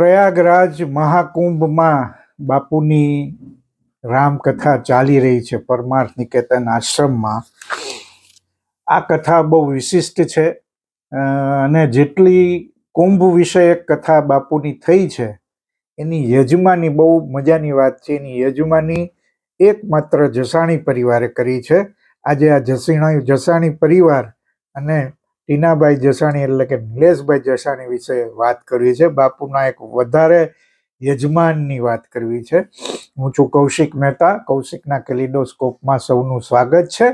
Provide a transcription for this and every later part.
પ્રયાગરાજ મહાકુંભમાં બાપુની રામકથા ચાલી રહી છે, પરમાર્થ નિકેતન આશ્રમમાં. આ કથા બહુ વિશિષ્ટ છે અને જેટલી કુંભ વિષયક કથા બાપુની થઈ છે, એની યજમાની બહુ મજાની વાત છે. એની યજમાની એકમાત્ર જસાણી પરિવારે કરી છે. આજે આ જસીણા જસાણી પરિવાર અને ટીનાભાઈ જસાણી એટલે કે નિલેશભાઈ જસાણી વિશે વાત કરવી છે. બાપુના એક વધારે યજમાનની વાત કરવી છે. હું છું કૌશિક મહેતા. કૌશિકના કેલિડોસ્કોપમાં સૌનું સ્વાગત છે.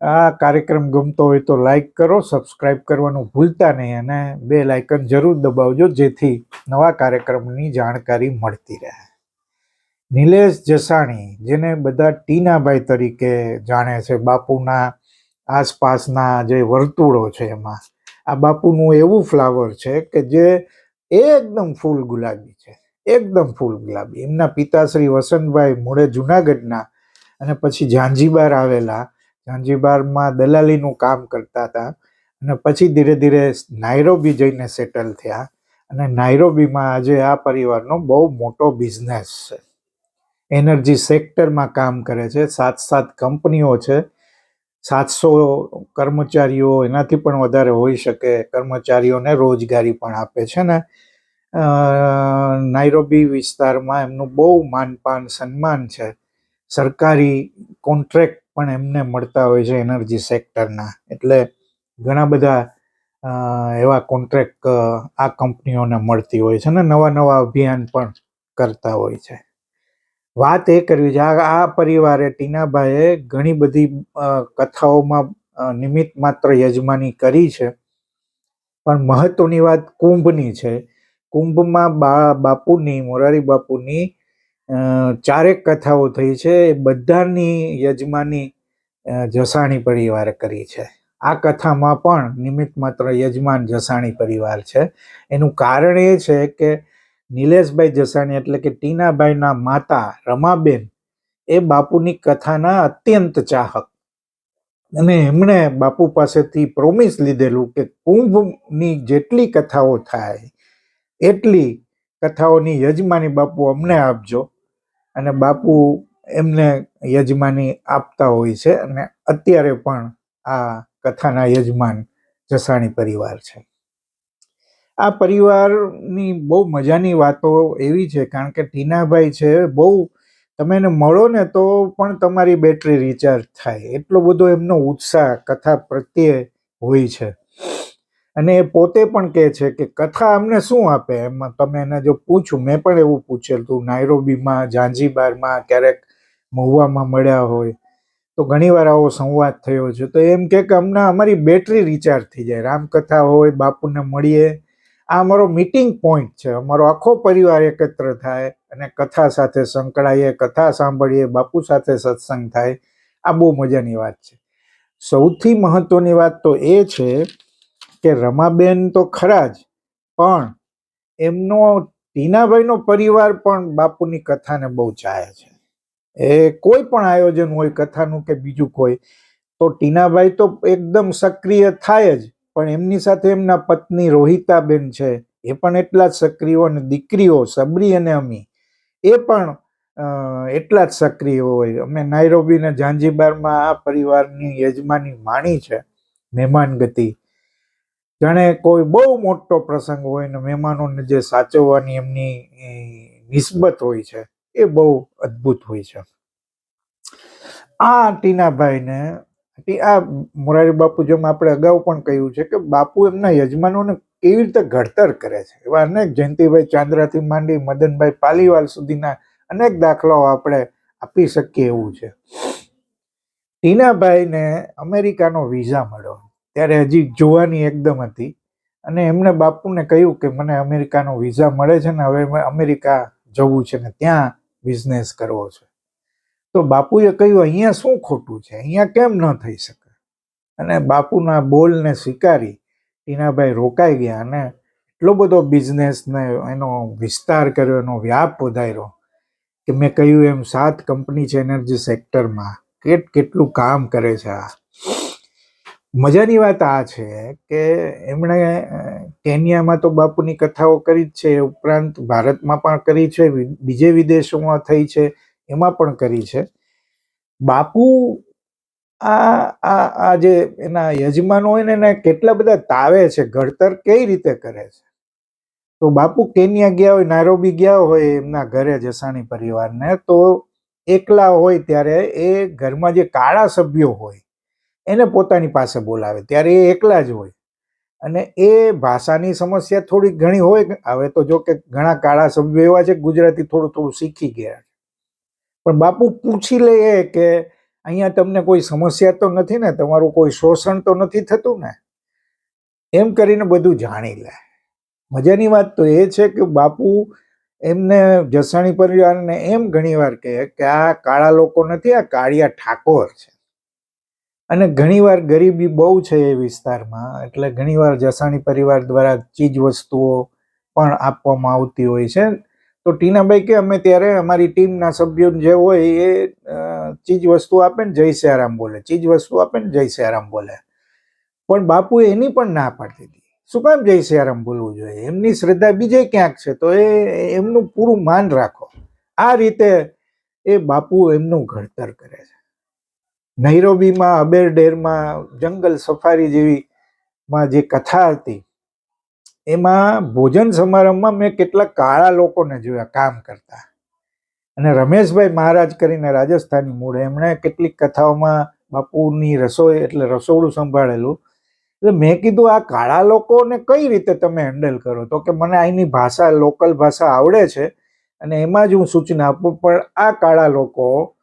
આ કાર્યક્રમ ગમતો હોય તો લાઈક કરો, સબસ્ક્રાઇબ કરવાનું ભૂલતા નહીં અને બે લાઇકન જરૂર દબાવજો જેથી નવા કાર્યક્રમની જાણકારી મળતી રહે. નિલેશ જસાણી, જેને બધા ટીનાભાઈ તરીકે જાણે છે, બાપુના આસપાસના જે વર્તુળો છે એમાં. આ બાપુનું એવું ફ્લાવર છે કે જે એકદમ ફૂલ ગુલાબી છે. એકદમ ફૂલ ગુલાબી. એમના પિતાશ્રી વસંતભાઈ મૂળે જુનાગઢના અને પછી ઝાંઝીબાર આવેલા. ઝાંઝીબારમાં દલાલીનું કામ કરતા હતા અને પછી ધીરે ધીરે નાયરોબી જઈને સેટલ થયા અને નાયરોબીમાં આજે આ પરિવારનો બહુ મોટો બિઝનેસ છે. એનર્જી સેક્ટરમાં કામ કરે છે. સાત સાત કંપનીઓ છે. સાતસો કર્મચારીઓ એનાથી પણ વધારે હોઈ શકે. કર્મચારીઓને રોજગારી પણ આપે છે ને. નાયરોબી વિસ્તારમાં એમનું બહુ માનપાન, સન્માન છે. સરકારી કોન્ટ્રાક્ટ પણ એમને મળતા હોય છે એનર્જી સેક્ટરના. એટલે ઘણા બધા એવા કોન્ટ્રાક્ટ આ કંપનીઓને મળતી હોય છે ને. નવા નવા અભિયાન પણ કરતા હોય છે. વાત એ કરવી છે, આ પરિવારે ટીનાભાઈએ ઘણી બધી કથાઓમાં નિમિત્ત માત્ર યજમાની કરી છે. પણ મહત્વની વાત કુંભની છે. કુંભમાં બા બાપુની, મોરારી બાપુની ચારેક કથાઓ થઈ છે. એ બધાની યજમાની જસાણી પરિવારે કરી છે. આ કથામાં પણ નિમિત્ત માત્ર યજમાન જસાણી પરિવાર છે. એનું કારણ એ છે કે નિલેશભાઈ જસાણી એટલે કે ટીનાભાઈના માતા રમાબેન, એ બાપુની કથાના અત્યંત ચાહક. અને એમણે બાપુ પાસેથી પ્રોમિસ લીધેલું કે કુંભની જેટલી કથાઓ થાય, એટલી કથાઓની યજમાની બાપુ અમને આપજો. અને બાપુ એમને યજમાની આપતા હોય છે અને અત્યારે પણ આ કથાના યજમાન જસાણી પરિવાર છે. આ પરિવારની બહુ મજાની વાતો એવી છે, કારણ કે ટીનાભાઈ છે, બહુ તમે એને મળો ને તો પણ તમારી બેટરી રિચાર્જ થાય. એટલો બધો એમનો ઉત્સાહ કથા પ્રત્યે હોય છે. અને એ પોતે પણ કહે છે કે કથા અમને શું આપે? એમાં તમે એને જો પૂછું, મેં પણ એવું પૂછેલું તું, નાયરોબીમાં ઝાંઝીબારમાં ક્યારેક મહુવામાં મળ્યા હોય, તો ઘણીવાર આવો સંવાદ થયો છે. તો એમ કે અમને અમારી બેટરી રિચાર્જ થઈ જાય. રામકથા હોય, બાપુને મળીએ આ અમારો મીટિંગ પોઈન્ટ છે. અમારો આખો પરિવાર એકત્ર થાય અને કથા સાથે સંકળાઈએ, કથા સાંભળીએ, બાપુ સાથે સત્સંગ થાય. આ બહુ મજાની વાત છે. સૌથી મહત્વની વાત તો એ છે કે રમાબેન તો ખરા જ, પણ એમનો, ટીનાભાઈનો પરિવાર પણ બાપુની કથાને બહુ ચાહે છે. એ કોઈ પણ આયોજન હોય, કથાનું કે બીજું કોઈ, તો ટીનાભાઈ તો એકદમ સક્રિય થાય જ. પણ એમની સાથે એમના પત્ની રોહિતાબેન છે, એ પણ એટલા જ સક્રિય અને દીકરીઓ, સબરી અને અમી, એ પણ એટલા જ સક્રિય હોય. અમે નાયરોબી અને ઝાંઝીબારમાં આ પરિવારની યજમાની માણી છે, મહેમાન ગતિ. જાણે કોઈ બહુ મોટો પ્રસંગ હોય ને મહેમાનોને જે સાચવવાની એમની નિસ્બત હોય છે, એ બહુ અદ્ભુત હોય છે. આ ટીનાભાઈને આ મોરારી બાપુ જેમ આપણે અગાઉ પણ કહ્યું છે કે બાપુ એમના યજમાનોને કેવી રીતે ઘડતર કરે છે. એવા અનેક જયંતિભાઈ ચાંદ્રાથી માંડી મદનભાઈ પાલીવાલ સુધીના અનેક દાખલાઓ આપણે આપી શકીએ એવું છે. ટીનાભાઈને અમેરિકાનો વિઝા મળ્યો. ત્યારે હજી જોવાની એકદમ હતી અને એમણે બાપુને કહ્યું કે મને અમેરિકાનો વિઝા મળે છે ને હવે અમેરિકા જવું છે ને ત્યાં બિઝનેસ કરવો છે. તો બાપુએ કહ્યું, અહીંયા શું ખોટું છે? અહીંયા કેમ ન થઈ શકે? અને બાપુના બોલને સ્વીકારી ટીનાભાઈ રોકાઈ ગયા અને એટલો બધો બિઝનેસ ને એનો વિસ્તાર કર્યો, એનો વ્યાપ વધાર્યો કે મેં કહ્યું, એમ સાત કંપની છે એનર્જી સેક્ટરમાં કેટ કેટલું કામ કરે છે આ? મજાની વાત આ છે કે એમણે કેન્યામાં તો બાપુની કથાઓ કરી જ છે ઉપરાંત ભારતમાં પણ કરી છે બીજે વિદેશોમાં થઈ છે. એમાં પણ કરી છે. બાપુ આ આ આ જે એના યજમાનો હોય ને એને કેટલા બધા તાવે છે, ઘડતર કઈ રીતે કરે છે? તો બાપુ કેન્યા ગયા હોય નાયરોબી ગયા હોય એમના ઘરે જસાણી પરિવારને, તો એકલા હોય ત્યારે એ ઘરમાં જે કાળા સભ્યો હોય, એને પોતાની પાસે બોલાવે. ત્યારે એ એકલા જ હોય. અને એ ભાષાની સમસ્યા થોડી ઘણી હોય, હવે તો જો કે ઘણા કાળા સભ્યો એવા છે ગુજરાતી થોડું થોડું શીખી ગયા છે. પણ બાપુ પૂછી લે એ કે અહીંયા તમને કોઈ સમસ્યા તો નથી ને? તમારું કોઈ શોષણ તો નથી થતું ને? એમ કરીને બધું જાણી લે. મજાની વાત તો એ છે કે બાપુ એમને જસાણી પરિવારને એમ ઘણીવાર કહે કે આ કાળા લોકો નથી, આ કાળિયા ઠાકોર છે. અને ઘણીવાર ગરીબી બહુ છે એ વિસ્તારમાં, એટલે ઘણીવાર જસાણી પરિવાર દ્વારા ચીજ વસ્તુઓ પણ આપવામાં આવતી હોય છે. તો ટીનાભાઈ કે અમે ત્યારે અમારી ટીમના સભ્યો જે હોય એ ચીજ વસ્તુ આપે ને જય સિયારામ બોલે, ચીજ વસ્તુ આપે ને જય સિયારામ બોલે. પણ બાપુએ એની પણ ના પાડતી હતી શું કામ જય સિયારામ બોલવું જોઈએ? એમની શ્રદ્ધા બીજે ક્યાંક છે? તો એ, એમનું પૂરું માન રાખો. આ રીતે એ બાપુ એમનું ઘડતર કરે છે. નૈરોબીમાં અબેર ડેરમાં જંગલ સફારી જેવી માં જે કથા હતી એમાં ભોજન સમારંભમાં મેં કેટલા કાળા લોકોને જોયા, કામ કરતા. અને રમેશભાઈ મહારાજ કરીને રાજસ્થાની મૂળ, એમણે કેટલીક કથાઓમાં બાપુની રસોઈ, એટલે રસોડું સંભાળેલું. એટલે મેં કીધું, આ કાળા લોકોને કઈ રીતે તમે હેન્ડલ કરો? તો કે, મને અહીંની ભાષા લોકલ ભાષા આવડે છે અને એમાં જ હું સૂચના આપું, પણ આ કાળા લોકો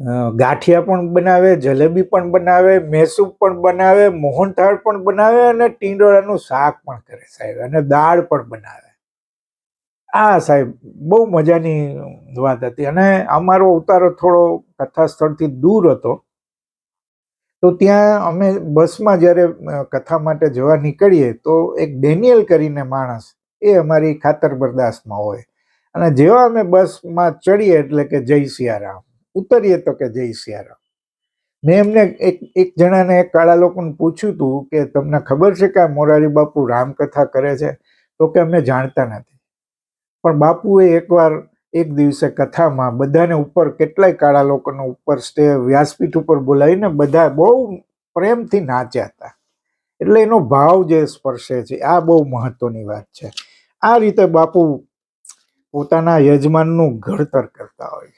ગાંઠિયા પણ બનાવે, જલેબી પણ બનાવે મેસૂબ પણ બનાવે, મોહનથાળ પણ બનાવે અને ટીંડોળાનું શાક પણ કરે સાહેબ અને દાળ પણ બનાવે. આ સાહેબ બહુ મજાની વાત હતી અને અમારો ઉતારો થોડો કથા સ્થળથી દૂર હતો. તો ત્યાં અમે બસમાં જ્યારે કથા માટે જવા નીકળીએ તો એક ડેનિયલ કરીને માણસ એ અમારી ખાતર બરદાસ્તમાં હોય. અને જેવા અમે બસમાં ચડીએ એટલે કે જય સિયારામ. ઉતરીએ તો કે જય સિયારામ. મેં એમને એક એક જણાને, એક કાળા લોકોને પૂછ્યું હતું કે તમને ખબર છે કે આ મોરારી બાપુ રામકથા કરે છે? તો કે અમે જાણતા નથી. પણ બાપુએ એકવાર, એક દિવસે કથામાં બધાને ઉપર, કેટલાય કાળા લોકોને ઉપર, સ્ટે, વ્યાસપીઠ ઉપર બોલાવીને બધા બહુ પ્રેમથી નાચ્યા હતા. એટલે એનો ભાવ જે સ્પર્શે છે, આ બહુ મહત્વની વાત છે. આ રીતે બાપુ પોતાના યજમાનનું ઘડતર કરતા હોય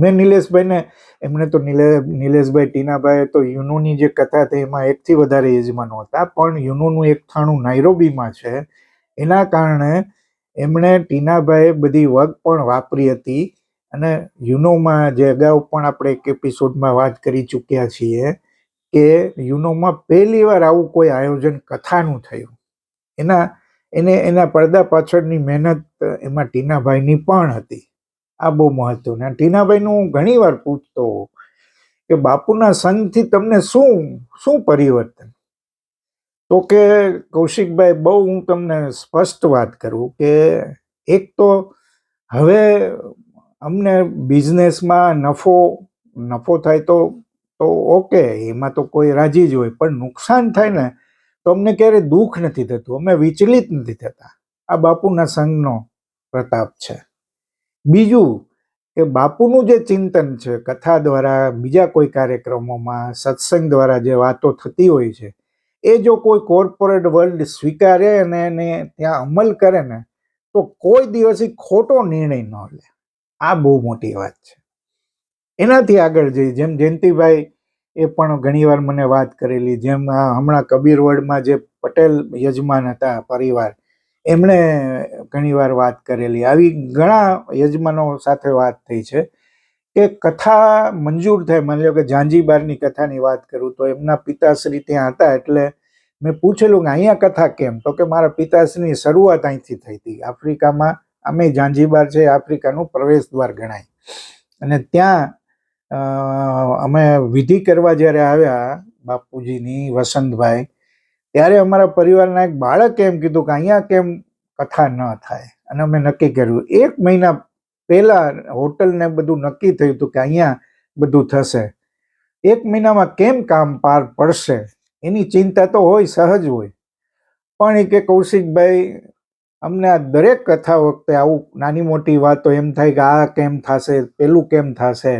મેં નિલેશભાઈને એમણે તો નિલે, નિલેશભાઈ ટીનાભાઈ તો યુનોની જે કથા હતી એમાં એકથી વધારે યજમાનો હતા પણ યુનોનું એક થાણું નાયરોબીમાં છે. એના કારણે એમણે ટીનાભાઈએ બધી વગ પણ વાપરી હતી અને યુનોમાં જે અગાઉ પણ આપણે એક એપિસોડમાં વાત કરી ચૂક્યા છીએ કે યુનોમાં પહેલી વાર આવું કોઈ આયોજન કથાનું થયું. એના, એને, એના પડદા પાછળની મહેનત એમાં ટીનાભાઈની પણ હતી. આ બહુ મહત્વનું. અને ટીનાભાઈનું ઘણી વાર પૂછતો કે બાપુના સંગથી તમને શું શું પરિવર્તન? તો કે કૌશિકભાઈ, બહુ હું તમને સ્પષ્ટ વાત કરું કે એક તો હવે અમને બિઝનેસમાં નફો નફો થાય તો તો ઓકે, એમાં તો કોઈ રાજી જ હોય. પણ નુકસાન થાય ને, તો અમને ક્યારેય દુઃખ નથી થતું. અમે વિચલિત નથી થતા. આ બાપુના સંઘનો પ્રતાપ છે. બીજું કે બાપુનું જે ચિંતન છે, કથા દ્વારા, બીજા કોઈ કાર્યક્રમોમાં, સત્સંગ દ્વારા જે વાતો થતી હોય છે, એ જો કોઈ કોર્પોરેટ વર્લ્ડ સ્વીકારે અને એને ત્યાં અમલ કરે ને, તો કોઈ દિવસ ખોટો નિર્ણય ન લે. આ બહુ મોટી વાત છે. એનાથી આગળ જઈ જેમ જયંતિભાઈ એ પણ ઘણીવાર મને વાત કરેલી, જેમ હમણાં કબીરવડમાં જે પટેલ યજમાન હતા પરિવાર એમણે ઘણીવાર વાત કરેલી. આવી ઘણા યજમાનો સાથે વાત થઈ છે કે કથા મંજૂર થાય. માની લો કે જાંજીબારની કથાની વાત કરું તો એમના પિતાશ્રી ત્યાં હતા એટલે મેં પૂછેલું કે અહીંયા કથા કેમ? તો કે મારા પિતાશ્રીની શરૂઆત અહીંથી થઈ હતી. આફ્રિકામાં અમે ઝાંઝીબાર છે, આફ્રિકાનું પ્રવેશ દ્વાર ગણાય. અને ત્યાં અમે વિધિ કરવા જ્યારે આવ્યા બાપુજીની, વસંતભાઈ ત્યારે અમારા પરિવારના એક બાળકે એમ કીધું કે અહીંયા કેમ કથા ન થાય? અને અમે નક્કી કર્યું. એક મહિના પહેલા હોટલ ને બધું નક્કી થયું હતું કે અહીંયા બધું થશે. એક મહિનામાં કેમ કામ પાર પડશે? એની ચિંતા તો હોય, સહજ હોય. પણ એ કે કૌશિકભાઈ, અમને આ દરેક કથા વખતે આવું નાની મોટી વાતો એમ થાય કે આ કેમ થશે, પેલું કેમ થશે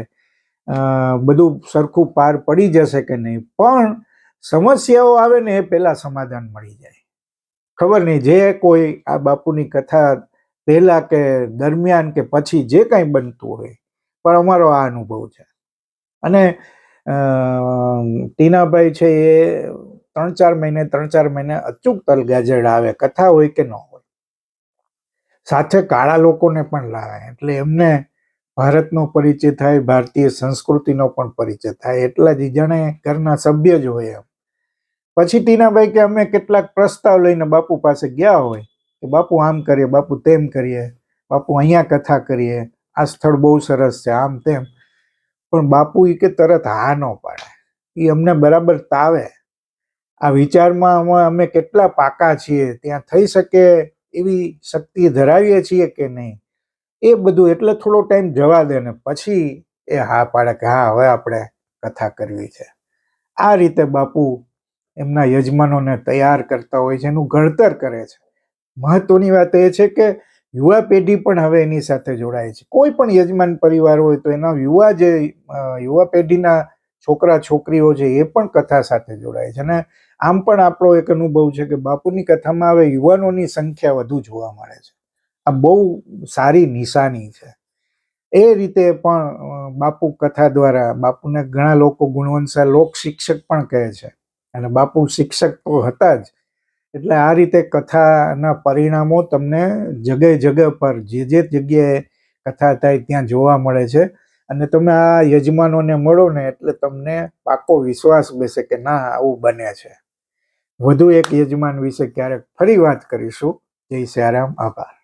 બધું સરખું પાર પડી જશે કે નહીં? પણ સમસ્યાઓ આવે ને એ પહેલા સમાધાન મળી જાય. ખબર નહીં, જે કોઈ આ બાપુની કથા પહેલા કે દરમિયાન કે પછી જે કાંઈ બનતું હોય, પણ અમારો આ અનુભવ છે. અને ટીનાભાઈ છે એ ત્રણ ચાર મહિને ત્રણ ચાર મહિને અચૂક તલગાજડ આવે, કથા હોય કે ન હોય. સાથે કાળા લોકોને પણ લાવે, એટલે એમને ભારતનો પરિચય થાય, ભારતીય સંસ્કૃતિનો પણ પરિચય થાય, એટલા જ જાણે ઘરના સભ્ય જ હોય એમ. પછી ટીનાભાઈ કે અમે કેટલાક પ્રસ્તાવ લઈને બાપુ પાસે ગયા હોય, કે બાપુ આમ કરીએ, બાપુ તેમ કરીએ, બાપુ અહીંયા કથા કરીએ, આ સ્થળ બહુ સરસ છે, આમ તેમ. પણ બાપુ એ કે તરત હા ન પાડે. એ અમને બરાબર તાવે. આ વિચારમાં અમે અમે કેટલા પાકા છીએ, ત્યાં થઈ શકે એવી શક્તિ ધરાવીએ છીએ કે નહીં? એ બધું એટલે થોડો ટાઈમ જવા દે ને પછી એ હા પાડે કે હા, હવે આપણે કથા કરવી છે. આ રીતે બાપુ એમના યજમાનોને તૈયાર કરતા હોય છે, એનું ઘડતર કરે છે. મહત્વની વાત એ છે કે યુવા પેઢી પણ હવે એની સાથે જોડાય છે. કોઈ પણ યજમાન પરિવાર હોય તો એના યુવા જે યુવા પેઢીના છોકરા, છોકરીઓ છે, એ પણ કથા સાથે જોડાય છે. અને આમ પણ આપણો એક અનુભવ છે કે બાપુની કથામાં હવે યુવાનોની સંખ્યા વધુ જોવા મળે છે. આ બહુ સારી નિશાની છે. એ રીતે પણ બાપુ કથા દ્વારા બાપુને ઘણા લોકો ગુણવંશા લોક શિક્ષક પણ કહે છે. અને બાપુ શિક્ષક તો હતા જ. એટલે આ રીતે કથાના પરિણામો તમને જગ્યાએ જગ્યા પર જે જે જગ્યાએ કથા થાય ત્યાં જોવા મળે છે. અને તમે આ યજમાનોને મળો ને એટલે તમને પાકો વિશ્વાસ બેસે કે ના, આવું બને છે. વધુ એક યજમાન વિશે ક્યારેક ફરી વાત કરીશું. જય સિયારામ આભાર.